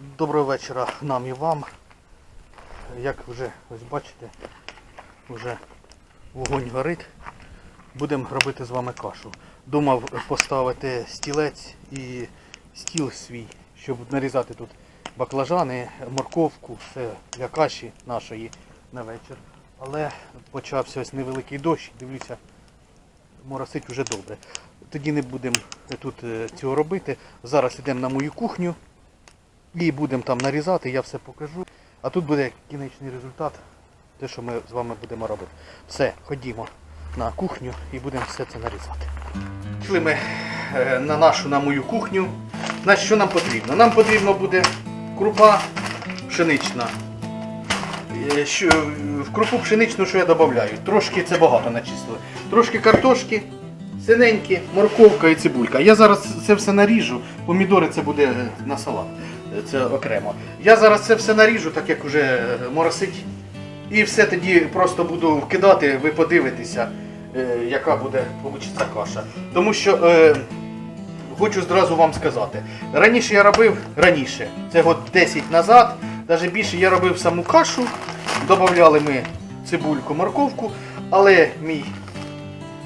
Доброго вечора нам і вам. Як вже ось бачите, вже вогонь горить. Будемо робити з вами кашу. Думав поставити стілець і стіл свій, щоб нарізати тут баклажани, морковку, все для каші нашої на вечір. Але почався ось невеликий дощ, дивлюся, моросить вже добре. Тоді не будемо тут е, цього робити. Зараз йдемо на мою кухню і будемо там нарізати, я все покажу. А тут буде кінечний результат, те, що ми з вами будемо робити. Все, ходімо на кухню і будемо все це нарізати. Пішли ми е, на нашу, на мою кухню. Значить, що нам потрібно? Нам потрібно буде крупа пшенична. Е, в крупу пшеничну, що я додаю? Трошки це багато начислили. Трошки картошки, синенькі, морковка і цибулька. Я зараз це все наріжу. Помідори це буде на салат. Це окремо. Я зараз це все наріжу, так як вже моросить. І все тоді просто буду вкидати, ви подивитеся, е, яка буде получиться каша. Тому що е, хочу зразу вам сказати. Раніше я робив раніше, це год 10 назад, навіть більше я робив саму кашу, додавали ми цибульку, морковку, але мій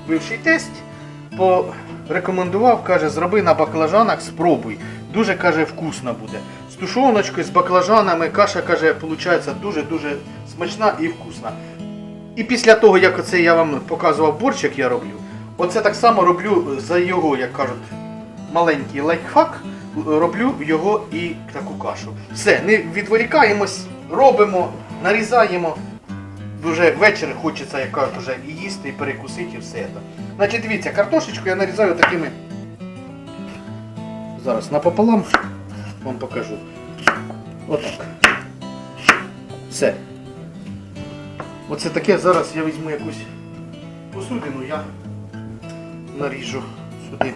бивший тесть порекомендував, каже, зроби на баклажанах, спробуй. Дуже каже, вкусно буде. Тушоночкою, з баклажанами, каша каже, виходить дуже-дуже смачна і вкусна. І після того, як оце я вам показував борщ, як я роблю, оце так само роблю за його, як кажуть, маленький лайфхак, роблю його і таку кашу. Все, не відволікаємось, робимо, нарізаємо. Вже вечір хочеться, як кажуть, вже і їсти, і перекусити, і все це. Значить, дивіться, картошечку я нарізаю такими. Зараз напополам вам покажу. Отак. Все. Оце таке зараз я візьму якусь посудину, я наріжу сюди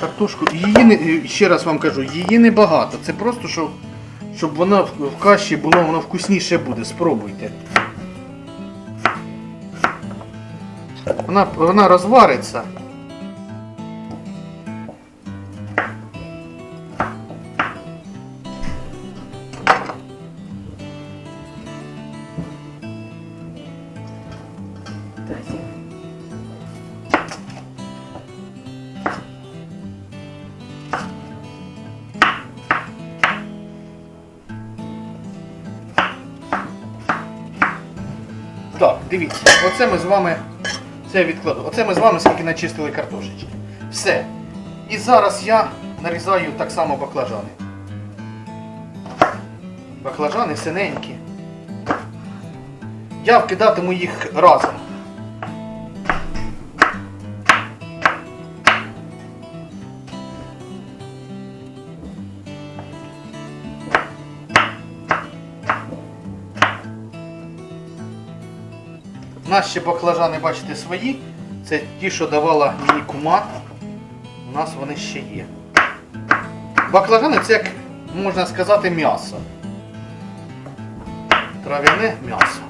картошку. Її не, ще раз вам кажу, її небагато. Це просто, щоб, щоб вона в каші було, воно вкусніше буде. Спробуйте. Вона, вона розвариться. Дивіться, оце ми з вами це відкладу. Оце ми з вами скільки начистили картошечки. Все. І зараз я нарізаю так само баклажани. Баклажани синенькі. Я вкидатиму їх разом. Ще баклажани, бачите, свої. Це ті, що давала мені кума. У нас вони ще є. Баклажани це як можна сказати м'ясо. Трав'яне м'ясо.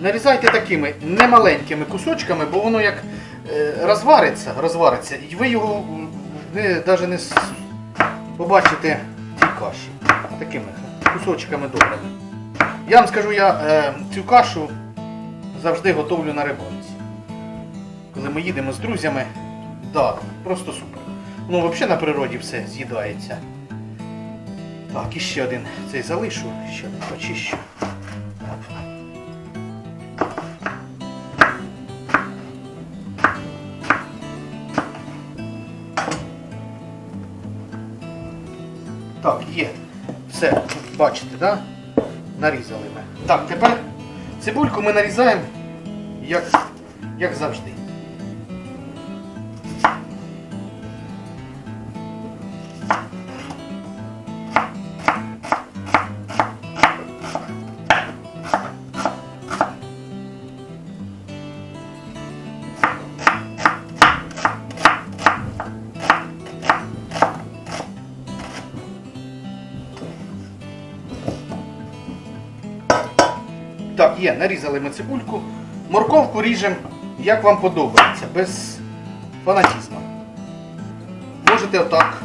Нарізайте такими немаленькими кусочками, бо воно як е, розвариться, розвариться, і ви його навіть не побачите цій каші. Такими кусочками добрими. Я вам скажу, я е, цю кашу завжди готовлю на рибалці. Коли ми їдемо з друзями, да, просто супер. Ну, взагалі на природі все з'їдається. Так, і ще один цей залишу, ще почищу. Бачите, да? Нарізали ми. Так, тепер цибульку ми нарізаємо, як, як завжди. Є, нарізали ми цибульку. Морковку ріжемо, як вам подобається, без фанатізму. Можете отак.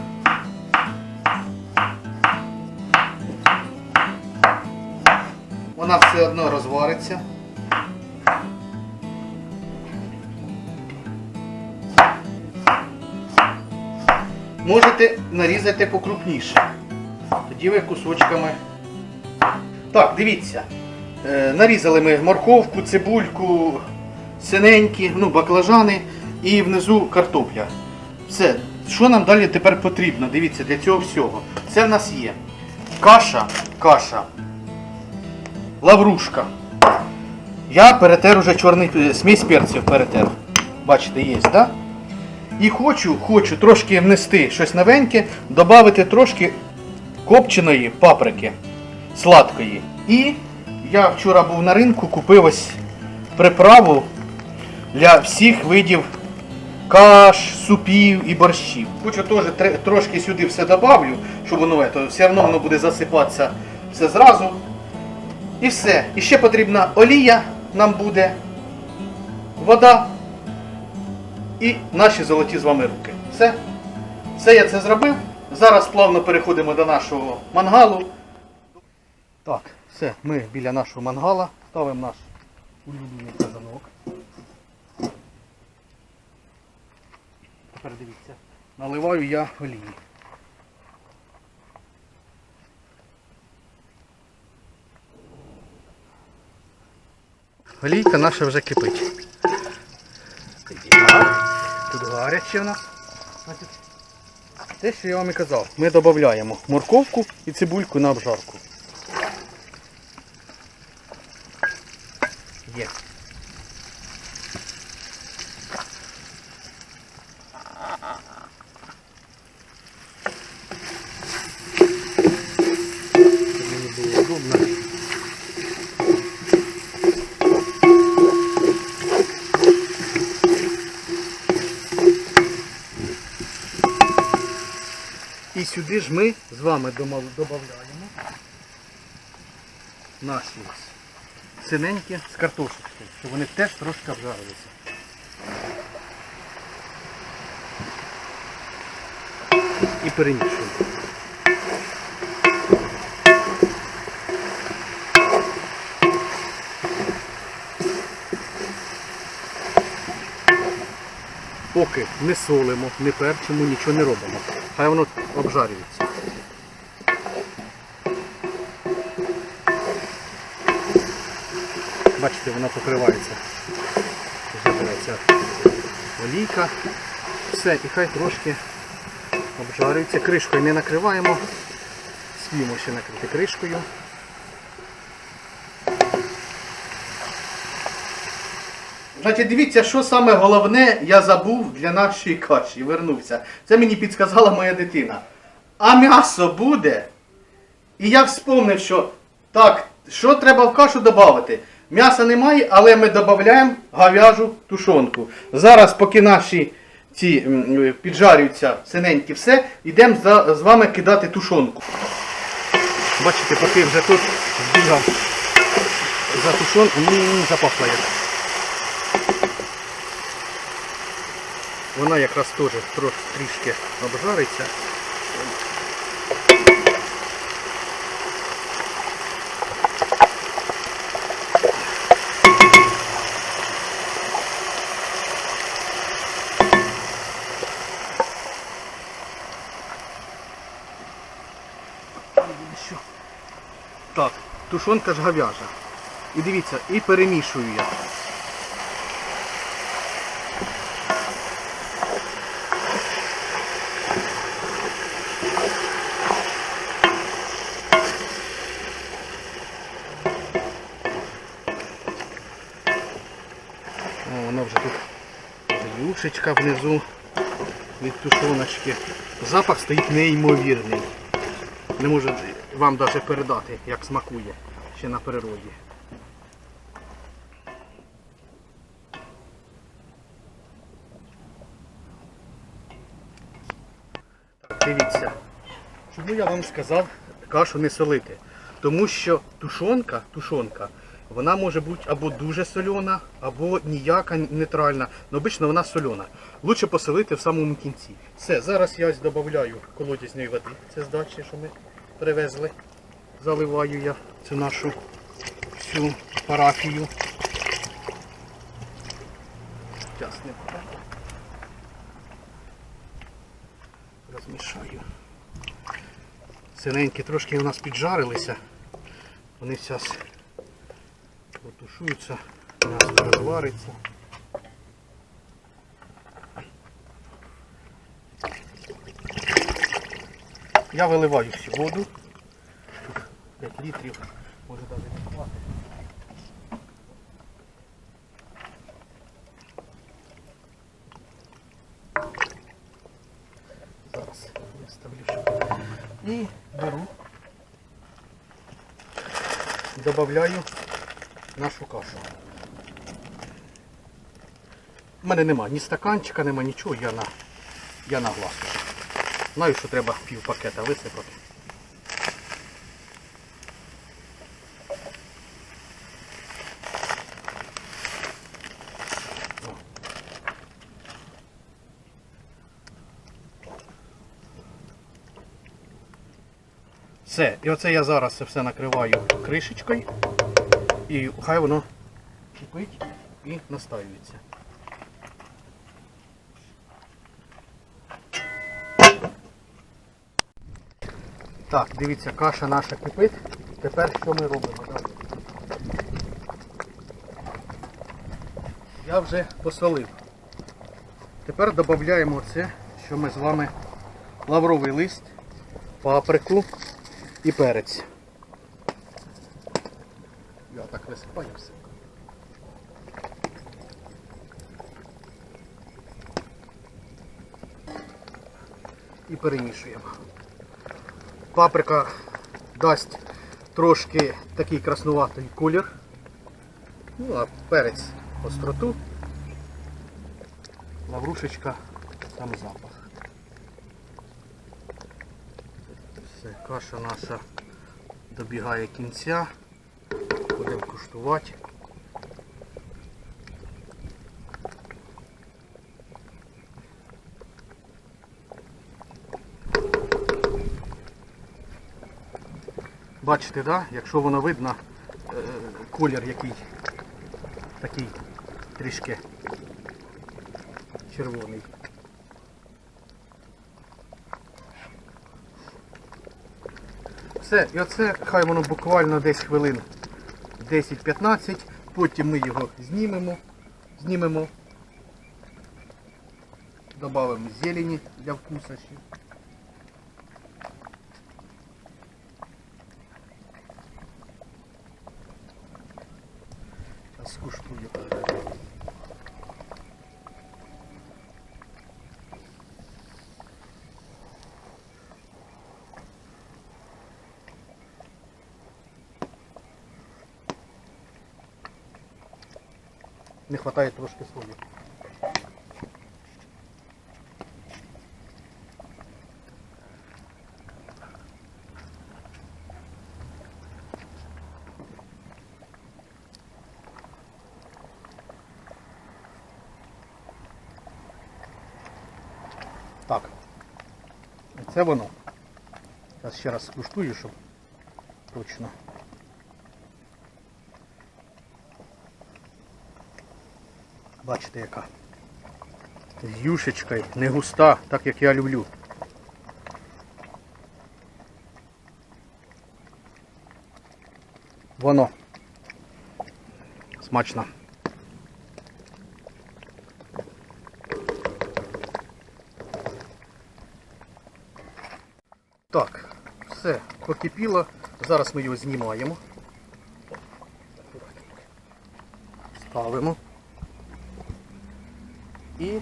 Вона все одно розвариться. Можете нарізати покрупніше. Тоді ви кусочками. Так, дивіться. Е, нарізали ми морковку, цибульку, синенькі, ну, баклажани і внизу картопля. Все. Що нам далі тепер потрібно? Дивіться, для цього всього. Це в нас є каша, каша, лаврушка. Я перетер уже чорний е, смесь перців перетер. Бачите, є, так? Да? І хочу, хочу трошки внести щось новеньке, додати трошки копченої паприки сладкої. І я вчора був на ринку, купив ось приправу для всіх видів каш, супів і борщів. Хочу теж трошки сюди все добавлю, щоб воно ето, все одно воно буде засипатися все зразу. І все. І ще потрібна олія нам буде, вода і наші золоті з вами руки. Все. Все я це зробив. Зараз плавно переходимо до нашого мангалу. Так, все, ми біля нашого мангала ставимо наш улюблений казанок. Тепер дивіться, наливаю я олії. Олійка наша вже кипить. Тут гаряче в нас. Те, що я вам і казав, ми додаємо морковку і цибульку на обжарку. Сюди ж ми з вами додаємо наші синенькі з картошечкою, щоб вони теж трошки обжарилися. І перемішуємо. Не солимо, не перчимо, нічого не робимо. Хай воно обжарюється. Бачите, вона покривається. Забирається олійка. Все, і хай трошки обжарюється. Кришкою не накриваємо. Спіємо ще накрити кришкою. Значить, дивіться, що саме головне я забув для нашої каші. Вернувся. Це мені підсказала моя дитина. А м'ясо буде. І я вспомнив, що так, що треба в кашу додати? М'яса немає, але ми додаємо говяжу тушонку. Зараз, поки наші ці піджарюються синенькі все, йдемо з вами кидати тушонку. Бачите, поки вже тут збігав за тушонку, м, запахла як. Вона якраз теж трішки обжариться. Так, тушонка ж говяжа. І дивіться, і перемішую я. О, воно вже тут вже внизу від тушоночки. Запах стоїть неймовірний. Не можу вам навіть передати, як смакує ще на природі. Дивіться. Чому я вам сказав кашу не солити? Тому що тушонка, тушонка, Вона може бути або дуже сольона, або ніяка нейтральна. Ну, обично вона сольона. Лучше поселити в самому кінці. Все, зараз я додаю колодязної води. Це з дачі, що ми привезли. Заливаю я цю нашу всю парафію. Зараз. Розмішаю. Синенькі трошки у нас піджарилися. Вони зараз потушуються, м'ясо розвариться. Я виливаю всю воду. Тут 5 літрів, може навіть не хватить. Зараз щоб- І беру. Добавляю нашу кашу. У мене нема ні стаканчика, нема нічого, я на, я на глаз. Знаю, що треба пів пакета висипати. Все, і оце я зараз все накриваю кришечкою і хай воно кипить і настаюється. Так, дивіться, каша наша кипить. Тепер що ми робимо? Я вже посолив. Тепер додаємо це, що ми з вами лавровий лист, паприку і перець. Я все. І перемішуємо. Паприка дасть трошки такий краснуватий колір. Ну, а перець остроту. Лаврушечка, там запах. Все, каша наша добігає кінця. Куштувати. Бачите, да? якщо воно видно, е, колір який такий трішки червоний. Все, і оце хай воно буквально десь хвилин 10-15, потім ми його знімемо, знімемо, додамо зелені для вкуса. Зараз скуштую. Не вистачає трошки солі. Так. Це воно. Зараз ще раз скуштую, щоб точно. Бачите яка. З юшечкою, не густа, так як я люблю. Воно. Смачно. Так, все, покипіло. Зараз ми його знімаємо. Ставимо. І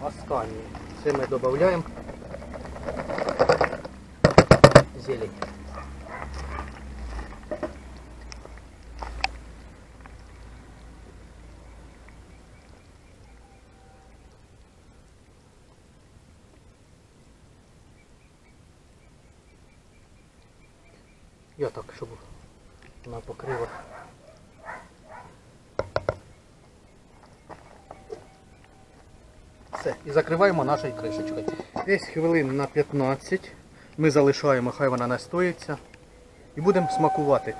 останнє. Це ми додаємо зелень. Я так, щоб на покривах. Все, і закриваємо нашою кришечкою. Десь хвилин на 15 ми залишаємо, хай вона настоїться. І будемо смакувати.